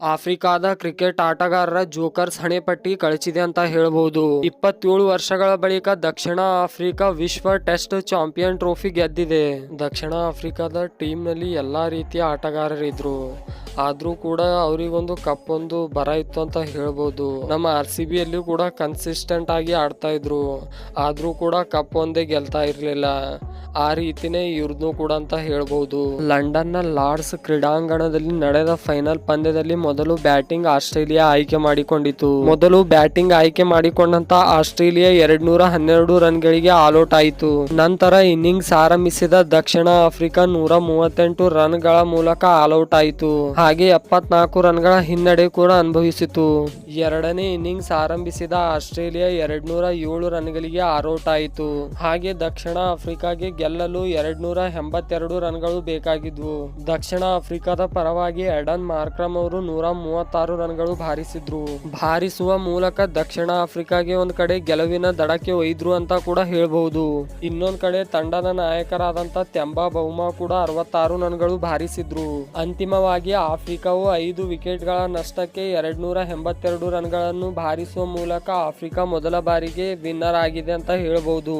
ಆಫ್ರಿಕಾದ ಕ್ರಿಕೆಟ್ ಆಟಗಾರರ ಜೋಕರ್ಸ್ ಹಣೆಪಟ್ಟಿ ಕಳಚಿದೆ ಅಂತ ಹೇಳಬಹುದು ಇಪ್ಪತ್ತೇಳು ವರ್ಷಗಳ ಬಳಿಕ ದಕ್ಷಿಣ ಆಫ್ರಿಕಾ ವಿಶ್ವ ಟೆಸ್ಟ್ ಚಾಂಪಿಯನ್ ಟ್ರೋಫಿ ಗೆದ್ದಿದೆ. ದಕ್ಷಿಣ ಆಫ್ರಿಕಾದ ಟೀಮ್ನಲ್ಲಿ ಎಲ್ಲಾ ರೀತಿಯ ಆಟಗಾರರಿದ್ರು. ಆದ್ರೂ ಕೂಡ ಅವರಿಗೊಂದು ಕಪ್ ಒಂದು ಬರ ಇತ್ತು ಅಂತ ಹೇಳ್ಬೋದು. ನಮ್ಮ ಆರ್ ಸಿ ಬಿ ಅಲ್ಲಿ ಕೂಡ ಕನ್ಸಿಸ್ಟೆಂಟ್ ಆಗಿ ಆಡ್ತಾ ಇದ್ರು. ಆದ್ರೂ ಕೂಡ ಕಪ್ ಒಂದೇ ಗೆಲ್ತಾ ಇರಲಿಲ್ಲ. ಆ ರೀತಿನೇ ಇವ್ರದ್ದು ಕೂಡ ಅಂತ ಹೇಳ್ಬಹುದು ಲಂಡನ್ನ ಲಾರ್ಡ್ಸ್ ಕ್ರೀಡಾಂಗಣದಲ್ಲಿ ನಡೆದ ಫೈನಲ್ ಪಂದ್ಯದಲ್ಲಿ ಮೊದಲು ಬ್ಯಾಟಿಂಗ್ ಆಸ್ಟ್ರೇಲಿಯಾ ಆಯ್ಕೆ ಮಾಡಿಕೊಂಡಿತ್ತು ಮೊದಲು ಬ್ಯಾಟಿಂಗ್ ಆಯ್ಕೆ ಮಾಡಿಕೊಂಡಂತ ಆಸ್ಟ್ರೇಲಿಯಾ ಎರಡ್ ನೂರ ಹನ್ನೆರಡು ರನ್ಗಳಿಗೆ ಆಲ್ಔಟ್ ಆಯಿತು. ನಂತರ ಇನ್ನಿಂಗ್ಸ್ ಆರಂಭಿಸಿದ ದಕ್ಷಿಣ ಆಫ್ರಿಕಾ ನೂರ ಮೂವತ್ತೆಂಟು ರನ್ಗಳ ಮೂಲಕ ಆಲ್ಔಟ್ ಆಯಿತು. ಹಾಗೆ ಎಪ್ಪತ್ನಾಲ್ಕು ರನ್ಗಳ ಹಿನ್ನಡೆ ಕೂಡ ಅನುಭವಿಸಿತು. ಎರಡನೇ ಇನ್ನಿಂಗ್ಸ್ ಆರಂಭಿಸಿದ ಆಸ್ಟ್ರೇಲಿಯಾ ಎರಡ್ನೂರ ಏಳು ರನ್ಗಳಿಗೆ ಆರೋಟಾಯಿತು. ಆಯಿತು ಹಾಗೆ ದಕ್ಷಿಣ ಆಫ್ರಿಕಾಗೆ ಗೆಲ್ಲಲು ಎರಡ್ನೂರ ಎಂಬತ್ತೆರಡು ರನ್ಗಳು ಬೇಕಾಗಿದ್ವು. ದಕ್ಷಿಣ ಆಫ್ರಿಕಾದ ಪರವಾಗಿ ಎಡನ್ ಮಾರ್ಕ್ರಮ್ ಅವರು ನೂರ ಮೂವತ್ತಾರು ರನ್ಗಳು ಭಾರಿಸಿದ್ರು ಭಾರಿಸುವ ಮೂಲಕ ದಕ್ಷಿಣ ಆಫ್ರಿಕಾಗೆ ಒಂದ್ ಕಡೆ ಗೆಲುವಿನ ದಡಕ್ಕೆ ಒಯ್ದ್ರು ಅಂತ ಕೂಡ ಹೇಳಬಹುದು. ಇನ್ನೊಂದ್ ಕಡೆ ತಂಡದ ನಾಯಕರಾದಂತ ತೆಂಬಾ ಬಹುಮಾ ಕೂಡ ಅರವತ್ತಾರು ರನ್ಗಳು ಭಾರಿಸಿದ್ರು ಅಂತಿಮವಾಗಿ ಆಫ್ರಿಕಾವು ಐದು ವಿಕೆಟ್ಗಳ ನಷ್ಟಕ್ಕೆ ಎರಡ್ ನೂರ ಎಂಬತ್ತೆರಡು ರನ್ಗಳನ್ನು ಬಾರಿಸುವ ಮೂಲಕ ಆಫ್ರಿಕಾ ಮೊದಲ ಬಾರಿಗೆ ವಿನ್ನರ್ ಆಗಿದೆ ಅಂತ ಹೇಳ್ಬಹುದು